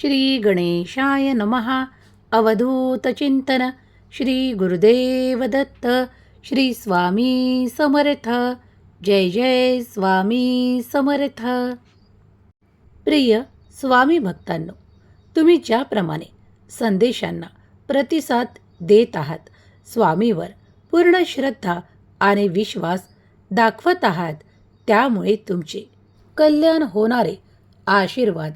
श्री गणेशाय नमहा अवधूतचिंतन श्री गुरुदेव दत्त. श्री स्वामी समर्थ. जय जय स्वामी समर्थ. प्रिय स्वामी भक्तांनो तुम्ही ज्याप्रमाणे संदेशांना प्रतिसाद देत आहात स्वामीवर पूर्ण श्रद्धा आणि विश्वास दाखवत आहात त्यामुळे तुमचे कल्याण होणारे आशीर्वाद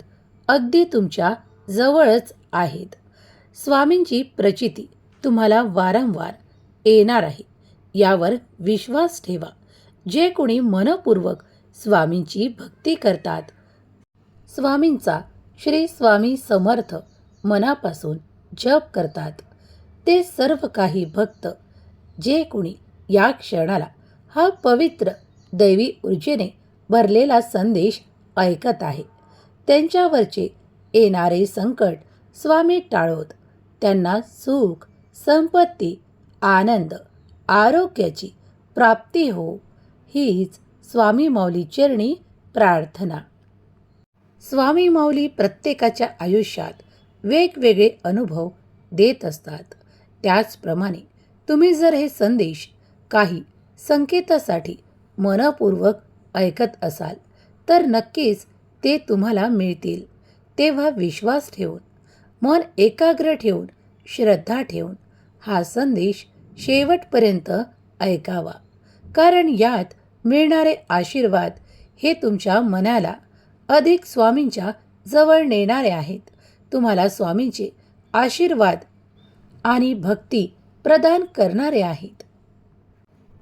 अगदी तुमच्या जवळच आहेत. स्वामींची प्रचिती तुम्हाला वारंवार येणार आहे. यावर विश्वास ठेवा. जे कोणी मनपूर्वक स्वामींची भक्ती करतात स्वामींचा श्री स्वामी समर्थ मनापासून जप करतात. ते सर्व काही भक्त जे कोणी या क्षणाला हा पवित्र दैवी ऊर्जेने भरलेला संदेश ऐकत आहे. त्यांच्यावरचे येणारे संकट स्वामी टाळोत. त्यांना सुख संपत्ती आनंद आरोग्याची प्राप्ती हो हीच स्वामी माऊली चरणी प्रार्थना. स्वामी माऊली प्रत्येकाच्या आयुष्यात वेगवेगळे अनुभव देत असतात. त्याचप्रमाणे तुम्ही जर हे संदेश काही संकेतासाठी मनपूर्वक ऐकत असाल तर नक्कीच ते तुम्हाला मिळतील. तेव्हा विश्वास ठेवून मन एकाग्र ठेवून श्रद्धा ठेवून हा संदेश शेवटपर्यंत ऐकावा. कारण यात मिळणारे आशीर्वाद हे तुमच्या मनाला अधिक स्वामींच्या जवळ नेणारे आहेत. तुम्हाला स्वामींचे आशीर्वाद आणि भक्ती प्रदान करणारे आहेत.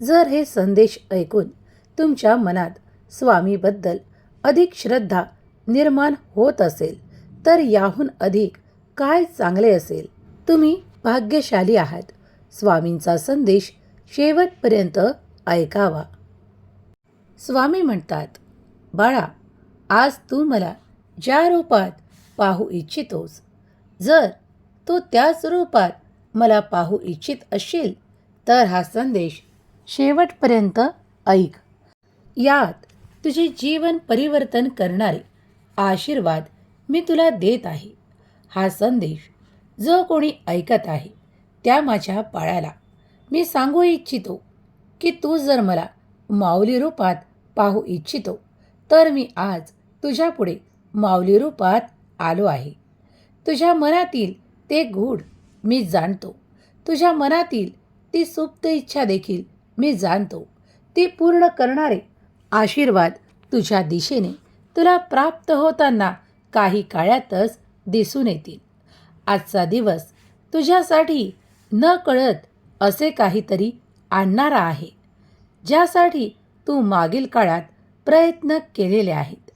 जर हे संदेश ऐकून तुमच्या मनात स्वामीबद्दल अधिक श्रद्धा निर्माण होत असेल तर याहून अधिक काय चांगले असेल? तुम्ही भाग्यशाली आहात. स्वामींचा संदेश शेवटपर्यंत ऐकावा. स्वामी म्हणतात बाळा आज तू मला ज्या रूपात पाहू इच्छितोस जर तू त्याच रूपात मला पाहू इच्छित असशील तर हा संदेश शेवटपर्यंत ऐक. यात तुझे जीवन परिवर्तन करणारे आशीर्वाद मी तुला देत आहे. हा संदेश जो कोणी ऐकत आहे त्या माझ्या बाळाला मी सांगू इच्छितो की तू जर मला माऊली रूपात पाहू इच्छितो तर मी आज तुझ्यापुढे माऊली रूपात आलो आहे. तुझ्या मनातील ते गूढ मी जाणतो. तुझ्या मनातील ती सुप्त इच्छा देखील मी जाणतो. ती पूर्ण करणारे आशीर्वाद तुझ्या दिशेने तुला प्राप्त होताना काही काळातच दिसून येतील. आजचा दिवस तुझ्यासाठी न कळत असे काहीतरी आणणारा आहे ज्यासाठी तू मागील काळात प्रयत्न केलेले आहेत.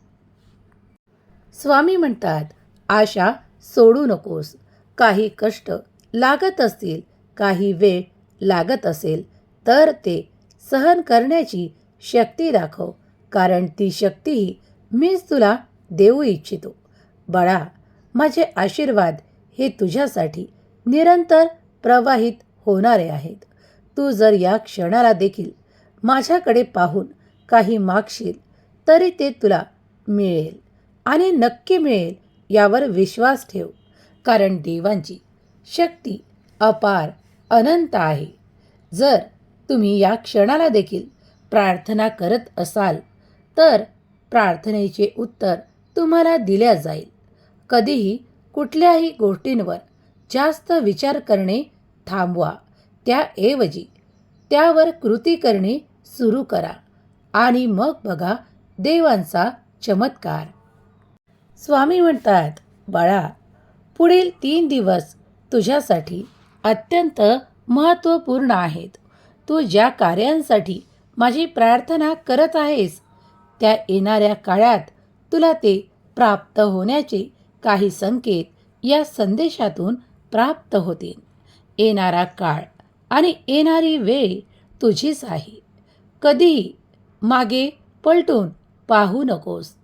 स्वामी म्हणतात आशा सोडू नकोस. काही कष्ट लागत असतील काही वेळ लागत असेल तर ते सहन करण्याची शक्ती दाखव कारण ती शक्तीही मीच तुला देऊ इच्छितो. बाळा माझे आशीर्वाद हे तुझ्यासाठी निरंतर प्रवाहित होणारे आहेत. तू जर या क्षणाला देखील माझ्याकडे पाहून काही मागशील तरी ते तुला मिळेल आणि नक्की मिळेल यावर विश्वास ठेव कारण देवांची शक्ती अपार अनंत आहे. जर तुम्ही या क्षणाला देखील प्रार्थना करत असाल तर प्रार्थनेचे उत्तर तुम्हाला दिल्या जाईल. कधीही कुठल्याही गोष्टींवर जास्त विचार करणे थांबवा. त्याऐवजी त्यावर कृती करणे सुरू करा आणि मग बघा देवांचा चमत्कार. स्वामी म्हणतात बाळा पुढील तीन दिवस तुझ्यासाठी अत्यंत महत्त्वपूर्ण आहेत. तू ज्या कार्यांसाठी माझी प्रार्थना करत आहेस. त्या येणाऱ्या काळात तुला ते प्राप्त होण्याचे काही संकेत या संदेशातून प्राप्त होतील. येणारा काळ आणि येणारी वेळ तुझीच आहे. कधीही मागे पलटून पाहू नकोस.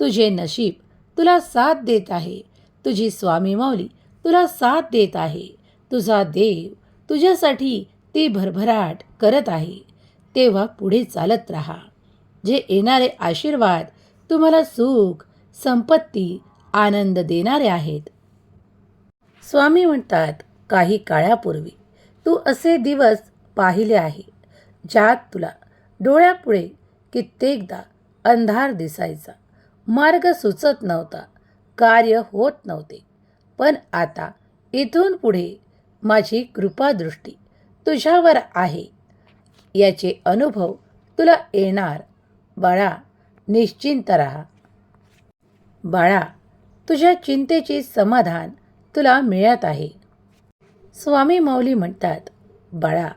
तुझे नशीब तुला साथ देत आहे. तुझी स्वामी माऊली तुला साथ देत आहे. तुझा देव तुझ्यासाठी ती भरभराट करत आहे. तेव्हा पुढे चालत राहा. जे येणारे आशीर्वाद तुम्हाला सुख संपत्ती आनंद देणारे आहेत. स्वामी म्हणतात काही काळापूर्वी तू असे दिवस पाहिले आहे ज्यात तुला डोळ्यापुढे कित्येकदा अंधार दिसायचा. मार्ग सुचत नव्हता कार्य होत नव्हते. पण आता इथून पुढे माझी कृपादृष्टी तुझ्यावर आहे. याचे अनुभव तुला येणार. बाळा निश्चिंत राहा. बाळा तुझ्या चिंतेचे समाधान तुला मिळत आहे. स्वामी माऊली म्हणतात बाळा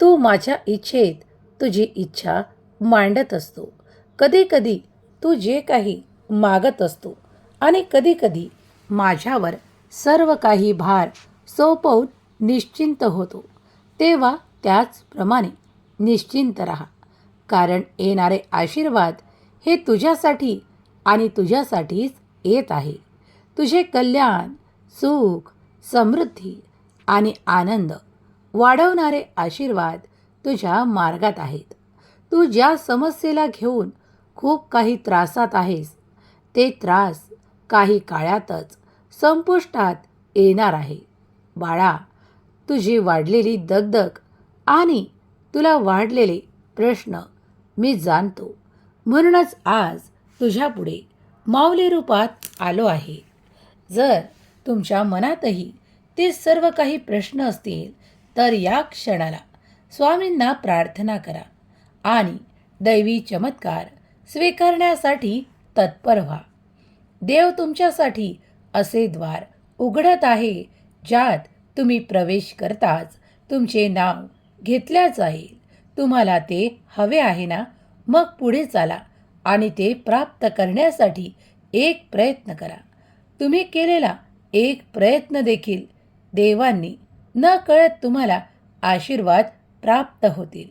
तू माझ्या इच्छेत तुझी इच्छा मांडत असतो. कधीकधी तू जे काही मागत असतो आणि कधीकधी माझ्यावर सर्व काही भार सोपवून निश्चिंत होतो. तेव्हा त्याचप्रमाणे निश्चिंत राहा. कारण येणारे आशीर्वाद हे तुझ्यासाठी आणि तुझ्यासाठीच येत आहे. तुझे कल्याण सुख समृद्धी आणि आनंद वाढवणारे आशीर्वाद तुझ्या मार्गात आहेत. तू ज्या समस्येला घेऊन खूप काही त्रासात आहेस ते त्रास काही काळातच संपुष्टात येणार आहे. बाळा तुझी वाढलेली दगदग आणि तुला वाढलेले प्रश्न मी जाणतो. म्हणूनच आज तुझ्यापुढे माऊली रूपात आलो आहे. जर तुमच्या मनातही ते सर्व काही प्रश्न असतील तर या क्षणाला स्वामींना प्रार्थना करा आणि दैवी चमत्कार स्वीकारण्यासाठी तत्पर व्हा. देव तुमच्यासाठी असे द्वार उघडत आहे ज्यात तुम्ही प्रवेश करताच तुमचे नाव घेतल्या जाईल. तुम्हाला ते हवे आहे ना? मग पुढे चाला आणि ते प्राप्त करण्यासाठी एक प्रयत्न करा. तुम्ही केलेला एक प्रयत्न देखील देवांनी न कळत तुम्हाला आशीर्वाद प्राप्त होतील.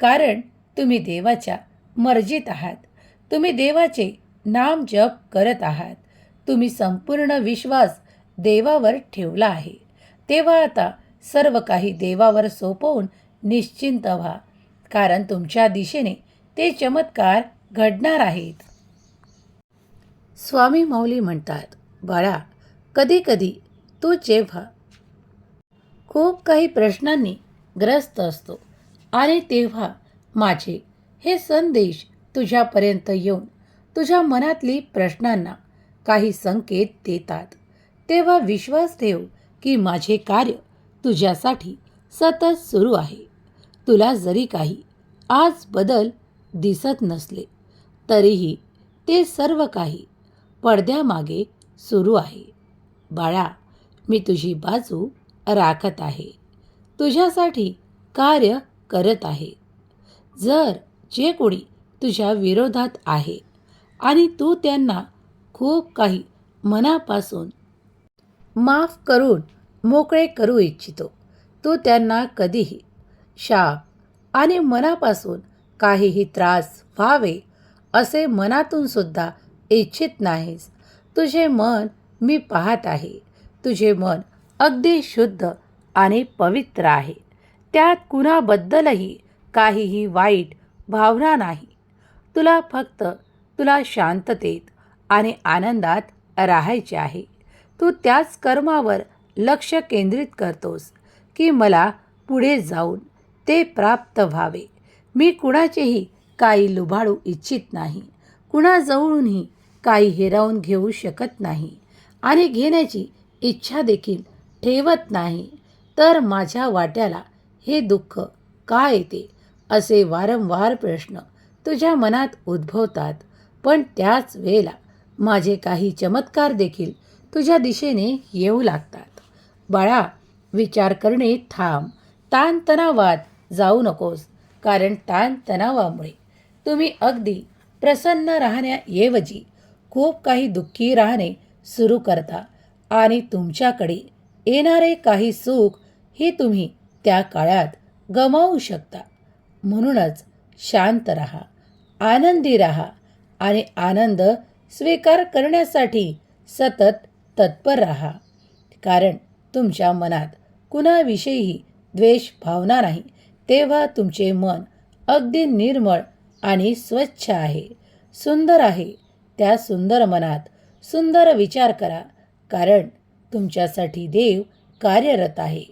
कारण तुम्ही देवाच्या मर्जीत आहात. तुम्ही देवाचे नाम जप करत आहात. तुम्ही संपूर्ण विश्वास देवावर ठेवला आहे. तेव्हा आता सर्व काही देवावर सोपवून निश्चिंत व्हा. कारण तुमच्या दिशेने ते चमत्कार घडणार आहेत. स्वामी माऊली म्हणतात बाळा कधीकधी तू जेव्हा खूप काही प्रश्नांनी ग्रस्त असतो आणि तेव्हा माझे हे संदेश तुझ्यापर्यंत येऊन तुझ्या मनातली प्रश्नांना काही संकेत देतात. तेव्हा विश्वास ठेव की माझे कार्य तुझ्यासाठी सतत सुरू आहे. तुला जरी काही आज बदल दिसत नसले तरीही ते सर्व काही पडद्यामागे सुरू आहे. बाळा मी तुझी बाजू राखत आहे. तुझ्यासाठी कार्य करत आहे. जर जे कोणी तुझ्या विरोधात आहे आणि तू त्यांना खूप काही मनापासून माफ करून मोकळे करू इच्छितो. तू त्यांना कधीही शाप आणि मनापासून काहीही त्रास व्हावे असे मनातून सुद्धा इच्छित नाहीस. तुझे मन मी पाहत आहे. तुझे मन अगदी शुद्ध आणि पवित्र आहे. त्यात कुणाबद्दलही काहीही वाईट भावना नाही. तुला फक्त तुला शांततेत आणि आनंदात राहायचे आहे. तू त्याच कर्मावर लक्ष केंद्रित करतोस की मला पुढे जाऊन ते प्राप्त व्हावे. मी कुणाचेही काही लुभाडू इच्छित नाही. कुणाजवळूनही काही हिरावून घेऊ शकत नाही आणि घेण्याची इच्छा देखील ठेवत नाही. तर माझ्या वाट्याला हे दुःख का येते? असे वारंवार प्रश्न तुझ्या मनात उद्भवतात. पण त्याच वेळेला माझे काही चमत्कार देखील तुझ्या दिशेने येऊ लागतात. बाळा विचार करणे थांब. ताणतणावात जाऊ नकोस कारण ताणतणावामुळे तुम्ही अगदी प्रसन्न राहण्याऐवजी खूप काही दुःखी राहणे सुरू करता आणि तुमच्याकडे येणारे काही सुख हे तुम्ही त्या काळात गमावू शकता. म्हणूनच शांत राहा आनंदी राहा आणि आनंद स्वीकार करण्यासाठी सतत तत्पर राहा. कारण तुमच्या मनात कुणाविषयीही द्वेष भावना नाही तेव्हा तुमचे मन अगदी निर्मळ आणि स्वच्छ आहे. सुंदर आहे. त्या सुंदर मनात सुंदर विचार करा कारण तुमच्यासाठी देव कार्यरत आहे.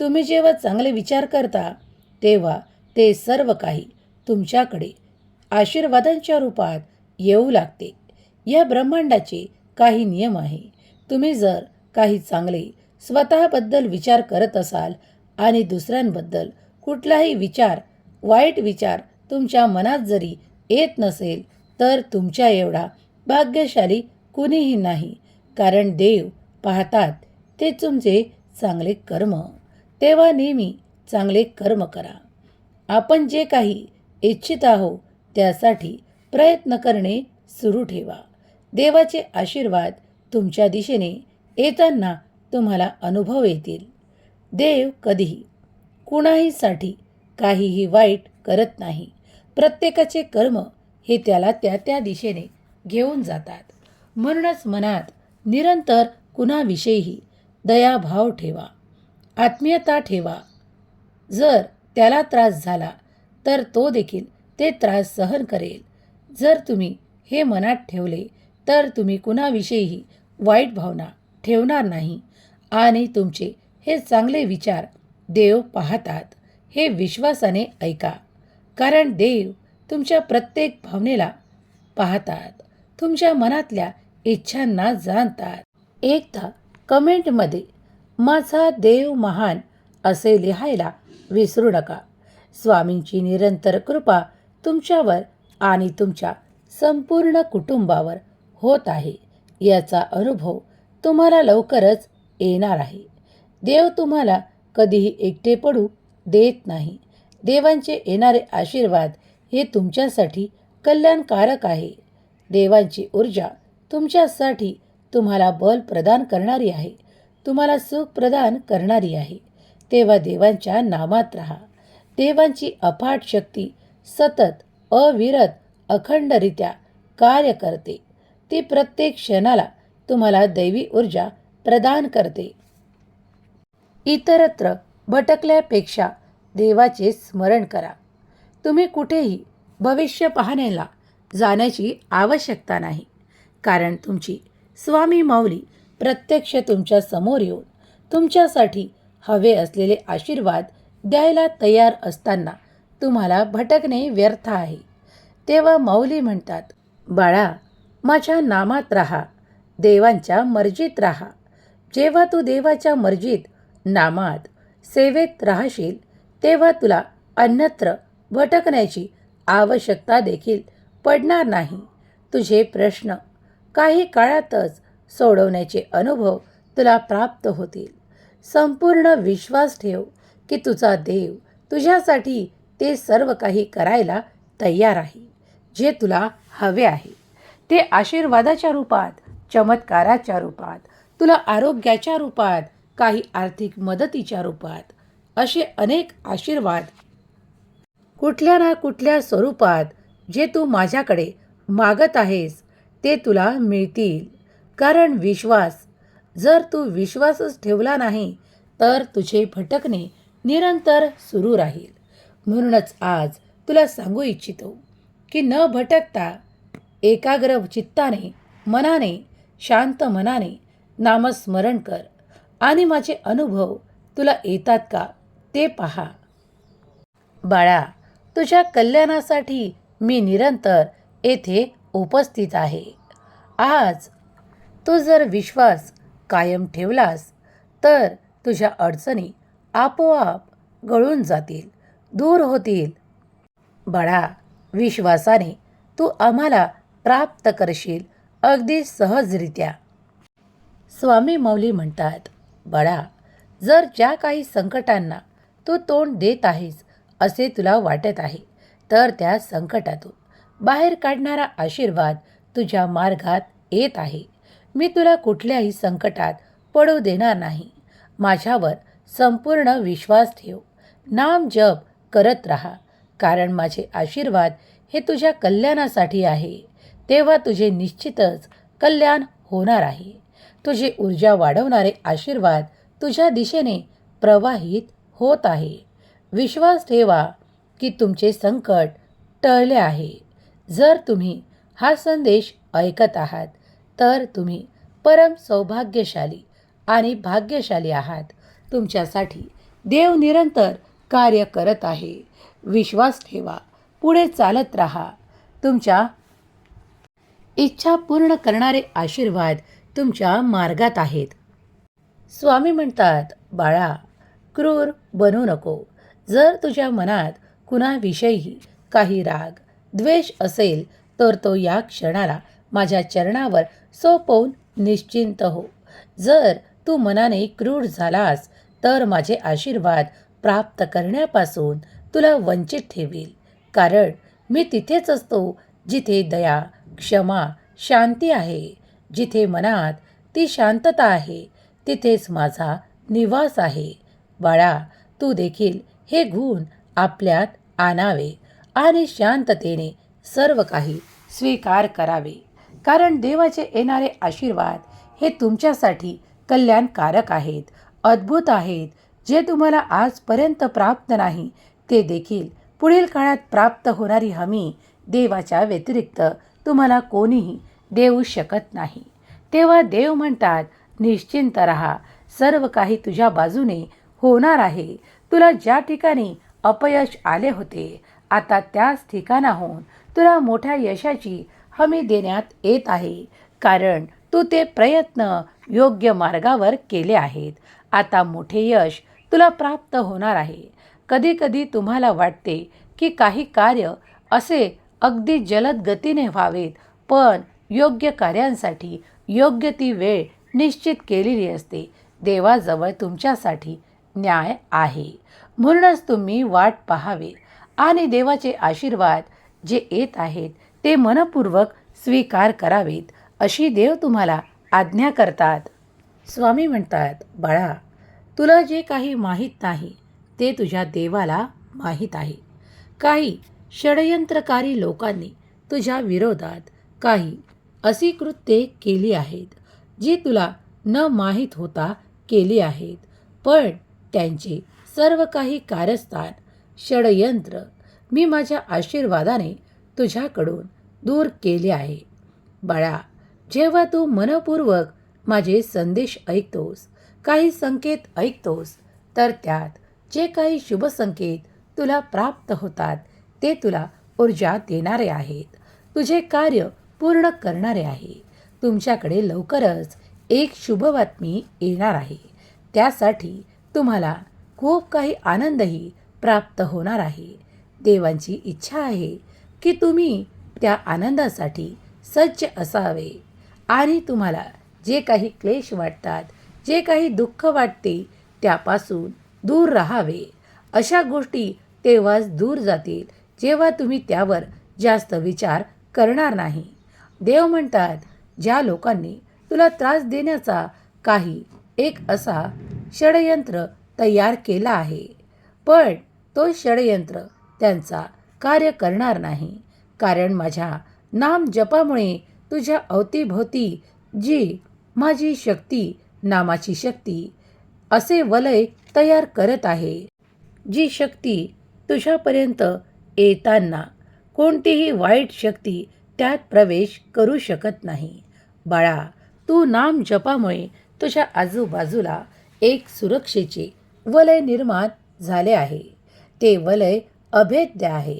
तुम्ही जेव्हा चांगले विचार करता तेव्हा ते सर्व काही तुमच्याकडे आशीर्वादांच्या रूपात येऊ लागते. या ब्रह्मांडाचे काही नियम आहे. तुम्ही जर काही चांगले स्वतःबद्दल विचार करत असाल आणि दुसऱ्यांबद्दल कुठलाही विचार वाईट विचार तुमच्या मनात जरी येत नसेल तर तुमच्या एवढा भाग्यशाली कुणीही नाही. कारण देव पाहतात ते तुमचे चांगले कर्म. तेव्हा नेहमी चांगले कर्म करा. आपण जे काही इच्छित आहोत त्यासाठी प्रयत्न करणे सुरू ठेवा. देवाचे आशीर्वाद तुमच्या दिशेने येताना तुम्हाला अनुभव येतील. देव कधीही कुणाहीसाठी काहीही वाईट करत नाही. प्रत्येकाचे कर्म हे त्याला त्या त्या दिशेने घेऊन जातात. म्हणूनच मनात निरंतर कुणाविषयीही दयाभाव ठेवा. आत्मीयता ठेवा. जर त्याला त्रास झाला तर तो देखील ते त्रास सहन करेल. जर तुम्ही हे मनात ठेवले तर तुम्ही कुणाविषयीही वाईट भावना ठेवणार नाही. आणि तुमचे हे चांगले विचार देव पाहतात हे विश्वासाने ऐका. कारण देव तुमच्या प्रत्येक भावनेला पाहतात तुमच्या मनातल्या इच्छांना जाणतात. एकदा कमेंटमध्ये माझा देव महान असे लिहायला विसरू नका. स्वामींची निरंतर कृपा तुमच्यावर आणि तुमच्या संपूर्ण कुटुंबावर होत आहे. याचा अनुभव तुम्हाला लवकरच येणार आहे. देव तुम्हाला कधीही एकटे पडू देत नाही. देवांचे येणारे आशीर्वाद हे तुमच्यासाठी कल्याणकारक आहे. देवांची ऊर्जा तुमच्यासाठी तुम्हाला बल प्रदान करणारी आहे. तुम्हाला सुख प्रदान करणारी आहे. तेव्हा देवांच्या नामात राहा. देवांची अफाट शक्ती सतत अविरत अखंडरित्या कार्य करते. ती प्रत्येक क्षणाला तुम्हाला दैवी ऊर्जा प्रदान करते. इतरत्र भटकल्यापेक्षा देवाचे स्मरण करा. तुम्ही कुठेही भविष्य पाहण्याला जाण्याची आवश्यकता नाही. कारण तुमची स्वामी माऊली प्रत्यक्ष तुमच्यासमोर येऊन तुमच्यासाठी हवे असलेले आशीर्वाद द्यायला तयार असताना तुम्हाला भटकणे व्यर्थ आहे. तेव्हा माऊली म्हणतात बाळा माझ्या नामात राहा. देवांच्या मर्जीत राहा. जेव्हा तू देवाच्या मर्जीत नामात सेवेत राहशील तेव्हा तुला अन्यत्र भटकण्याची आवश्यकता देखील पडणार नाही. तुझे प्रश्न काही काळातच सोडवण्याचे अनुभव तुला प्राप्त होतील. संपूर्ण विश्वास ठेव की तुझा देव तुझ्यासाठी ते सर्व काही करायला तयार आहे जे तुला हवे आहे. ते आशीर्वादाच्या रूपात चमत्काराच्या रूपात तुला आरोग्याच्या रूपात काही आर्थिक मदतीच्या रूपात असे अनेक आशीर्वाद. कुठल्या ना कुठल्या स्वरूपात जे तू माझ्याकडे मागत आहेस ते तुला मिळतील. कारण विश्वास जर तू विश्वासच ठेवला नाही तर तुझे भटकणे निरंतर सुरू राहील. म्हणूनच आज तुला सांगू इच्छितो की न भटकता एकाग्र चित्ताने मनाने शांत मनाने नामस्मरण कर. आणि माझे अनुभव तुला येतात का ते पहा. बाळा तुझ्या कल्याणासाठी मी निरंतर येथे उपस्थित आहे. आज तू जर विश्वास कायम ठेवलास तर तुझ्या अडचणी आपोआप गळून जातील दूर होतील. बाळा विश्वासाने तू आम्हाला प्राप्त करशील अगदी सहजरित्या. स्वामी मौली म्हणतात बाळा जर ज्या काही संकटांना तू तोंड देत आहेस असे तुला वाटत आहे तर त्या संकटातून बाहेर काढणारा आशीर्वाद तुझ्या मार्गात येत आहे. मी तुला कुठल्याही संकटात पडू देणार नाही. माझ्यावर संपूर्ण विश्वास ठेव. नाम जप करत राहा. कारण माझे आशीर्वाद हे तुझ्या कल्याणासाठी आहे. तेव्हा तुझे निश्चितच कल्याण होणार आहे. तुझी ऊर्जा वाढवणारे आशीर्वाद तुझ्या दिशेने प्रवाहित होत आहे. विश्वास ठेवा की तुमचे संकट टळले आहे. जर तुम्ही हा संदेश ऐकत आहात तर तुम्ही परम सौभाग्यशाली आणि भाग्यशाली आहात. तुमच्यासाठी देव निरंतर कार्य करत आहे. विश्वास ठेवा. पुढे चालत राहा. तुमच्या इच्छा पूर्ण करणारे आशीर्वाद तुमच्या मार्गात आहेत. स्वामी म्हणतात बाळा क्रूर बनू नको. जर तुझ्या मनात कुणाविषयी काही राग द्वेष असेल तर तो या क्षणाला माझ्या चरणावर सोपवून निश्चिंत हो. जर तू मनाने क्रूर झालास तर माझे आशीर्वाद प्राप्त करण्यापासून तुला वंचित ठेवील. कारण मी तिथेच असतो जिथे दया क्षमा शांती आहे. जिथे मनात ती शांतता आहे तिथेच माझा निवास आहे. बाळा तू देखील हे गुण आपल्यात आणावे आणि शांततेने सर्व काही स्वीकार करावे. कारण देवाचे येणारे आशीर्वाद हे तुमच्यासाठी कल्याणकारक आहेत अद्भुत आहेत. जे तुम्हाला आजपर्यंत प्राप्त नाही ते देखील पुढील काळात प्राप्त होणारी हमी देवाच्या व्यतिरिक्त तुम्हाला कोणीही देऊ शकत नाही. तेव्हा देव म्हणतात निश्चिंत रहा. सर्व काही तुझ्या बाजूने होणार आहे. तुला ज्या ठिकाणी अपयश आले होते आता त्याच ठिकाणाहून तुला मोठ्या यशाची हमी देण्यात येत आहे. कारण तू ते प्रयत्न योग्य मार्गावर केले आहेत. आता मोठे यश तुला प्राप्त होणार आहे. कधीकधी तुम्हाला वाटते की काही कार्य असे अगदी जलद गतीने व्हावेत पण योग्य कार्यांसाठी योग्य ती वेळ निश्चित केलेली असते. देवाजवळ तुमच्यासाठी न्याय आहे. म्हणूनच तुम्ही वाट पाहावे आणि देवाचे आशीर्वाद जे येत आहेत ते मनपूर्वक स्वीकार करावेत अशी देव तुम्हाला आज्ञा करतात. स्वामी म्हणतात बाळा तुला जे काही माहीत नाही ते तुझ्या देवाला माहीत आहे. काही षडयंत्रकारी लोकांनी तुझ्या विरोधात काही अशी कृत्ये केली आहेत जी तुला न माहीत होता केली आहेत. पण त्यांचे सर्व काही कारस्थान षडयंत्र मी माझ्या आशीर्वादाने तुझ्याकडून दूर केले आहे. बाळा जेव्हा तू मनपूर्वक माझे संदेश ऐकतोस काही संकेत ऐकतोस तर त्यात जे काही शुभ संकेत तुला प्राप्त होतात ते तुला ऊर्जा देणारे आहेत. तुझे कार्य पूर्ण करणारे आहे. तुमच्याकडे लवकरच एक शुभ बातमी येणार आहे. त्यासाठी तुम्हाला खूप काही आनंदही प्राप्त होणार आहे. देवांची इच्छा आहे की तुम्ही त्या आनंदासाठी सज्ज असावे आणि तुम्हाला जे काही क्लेश वाटतात जे काही दुःख वाटते त्यापासून दूर राहावे. अशा गोष्टी तेव्हाच दूर जातील जेव्हा तुम्ही त्यावर जास्त विचार करणार नाही. देव म्हणतात ज्या लोकांनी तुला त्रास देण्याचा काही एक असा षडयंत्र तयार केला आहे पण तो षडयंत्र त्यांचा कार्य करणार नाही कारण माझ्या नाम जपामुळे तुझ्या अवतीभोवती जी माझी शक्ती नामाची शक्ती असे वलय तयार करत आहे. जी शक्ती तुझ्यापर्यंत येताना कोणतीही वाईट शक्ती त्यात प्रवेश करू शकत नाही. बाळा तू नाम जपामुळे तुझ्या आजूबाजूला एक सुरक्षेचे वलय निर्माण झाले आहे. ते वलय अभेद्य आहे.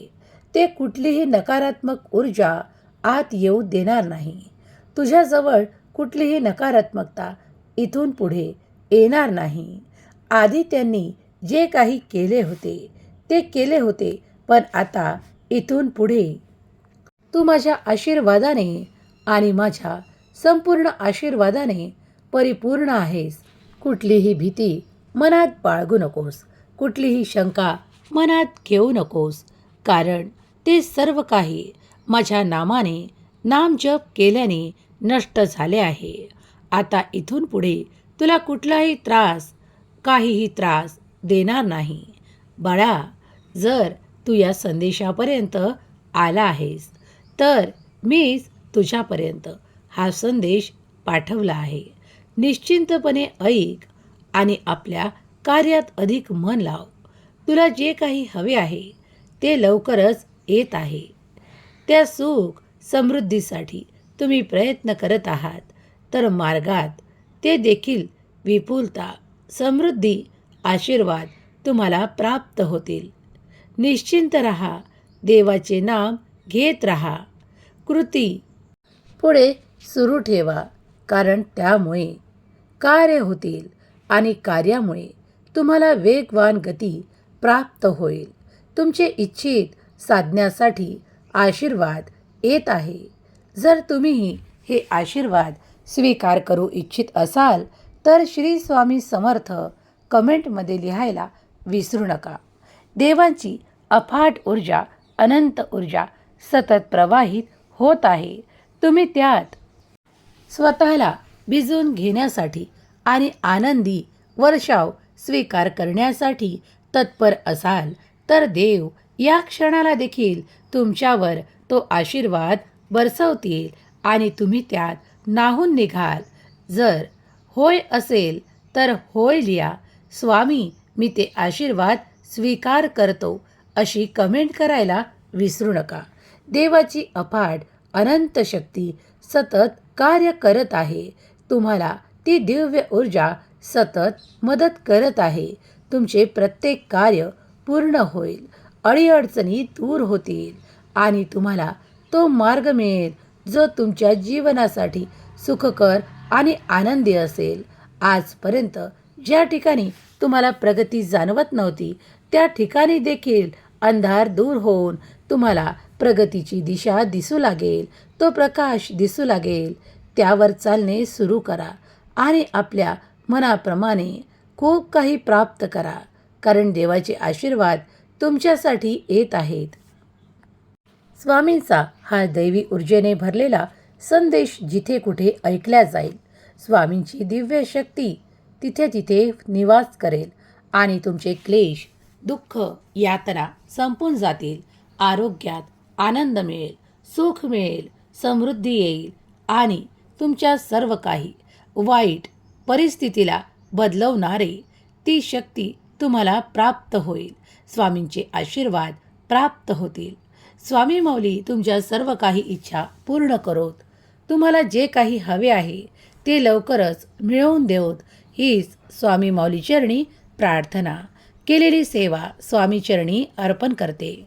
ते कुठलीही नकारात्मक ऊर्जा आत येऊ देणार नाही. तुझ्याजवळ कुठलीही नकारात्मकता इथून पुढे येणार नाही. आधी त्यांनी जे काही केले होते ते केले होते पण आता इथून पुढे तू माझ्या आशीर्वादाने आणि माझ्या संपूर्ण आशीर्वादाने परिपूर्ण आहेस. कुठलीही भीती मनात बाळगू नकोस. कुठलीही शंका मनात घेऊ नकोस. कारण ते सर्व काही माझ्या नामाने नाम जप केल्याने नष्ट झाले आहे. आता इथून पुढे तुला कुठलाही त्रास काहीही त्रास देणार नाही. बाळा जर तू या संदेशापर्यंत आला आहेस तर मीच तुझ्यापर्यंत हा संदेश पाठवला आहे. निश्चिंतपणे ऐक आणि आपल्या कार्यात अधिक मन लाव. तुला जे काही हवे आहे ते लवकरच येत आहे. त्या सुख समृद्धीसाठी तुम्ही प्रयत्न करत आहात तर मार्गात ते देखील विपुलता समृद्धी आशीर्वाद तुम्हाला प्राप्त होतील. निश्चिंत रहा देवाचे नाम घेत राहा. कृती. पुढे सुरू ठेवा कारण त्यामुळे कार्य होतील आणि कार्यामुळे तुम्हाला वेगवान गती प्राप्त होईल. तुमचे इच्छित साधण्यासाठी आशीर्वाद येत आहे. जर तुम्हीही हे आशीर्वाद स्वीकार करू इच्छित असाल तर श्री स्वामी समर्थ कमेंटमध्ये लिहायला विसरू नका. देवांची अफाट ऊर्जा अनंत ऊर्जा सतत प्रवाहित होत आहे. तुम्ही त्यात स्वतःला भिजवून घेण्यासाठी आणि आनंदी वर्षाव स्वीकार करण्यासाठी तत्पर असाल तर देव या क्षणाला देखील तुमच्यावर तो आशीर्वाद बरसवतील आणि तुम्ही त्यात नाहून निघाल. जर होय असेल तर होय लिहा स्वामी मी ते आशीर्वाद स्वीकार करतो अशी कमेंट करायला विसरू नका. देवाची अफाट अनंत शक्ती सतत कार्य करत आहे. तुम्हाला ती दिव्य ऊर्जा सतत मदत करत आहे. तुमचे प्रत्येक कार्य पूर्ण होईल. अडीअडचणी दूर होतील आणि तुम्हाला तो मार्ग मिळेल जो तुमच्या जीवनासाठी सुखकर आणि आनंदी असेल. आजपर्यंत ज्या ठिकाणी तुम्हाला प्रगती जाणवत नव्हती त्या ठिकाणी देखील अंधार दूर होऊन तुम्हाला प्रगतीची दिशा दिसू लागेल तो प्रकाश दिसू लागेल. त्यावर चालणे सुरू करा आणि आपल्या मनाप्रमाणे खूप काही प्राप्त करा कारण देवाचे आशीर्वाद तुमच्यासाठी येत आहेत. स्वामींचा हा दैवी ऊर्जेने भरलेला संदेश जिथे कुठे ऐकला जाईल. स्वामींची दिव्य शक्ती तिथे तिथे निवास करेल आणि तुमचे क्लेश दुःख यातना संपून जातील. आरोग्यात आनंद मिळेल सुख मिळेल समृद्धी येईल आणि तुमच्या सर्व काही वाईट परिस्थितीला बदलवणारे ती शक्ती तुम्हाला प्राप्त होईल. स्वामींचे आशीर्वाद प्राप्त होतील. स्वामी माऊली तुमच्या सर्व काही इच्छा पूर्ण करोत. तुम्हाला जे काही हवे आहे ते लवकरच मिळवून देवत. हीच स्वामी मौलीचरणी प्रार्थना. केलेली सेवा स्वामीचरणी अर्पण करते.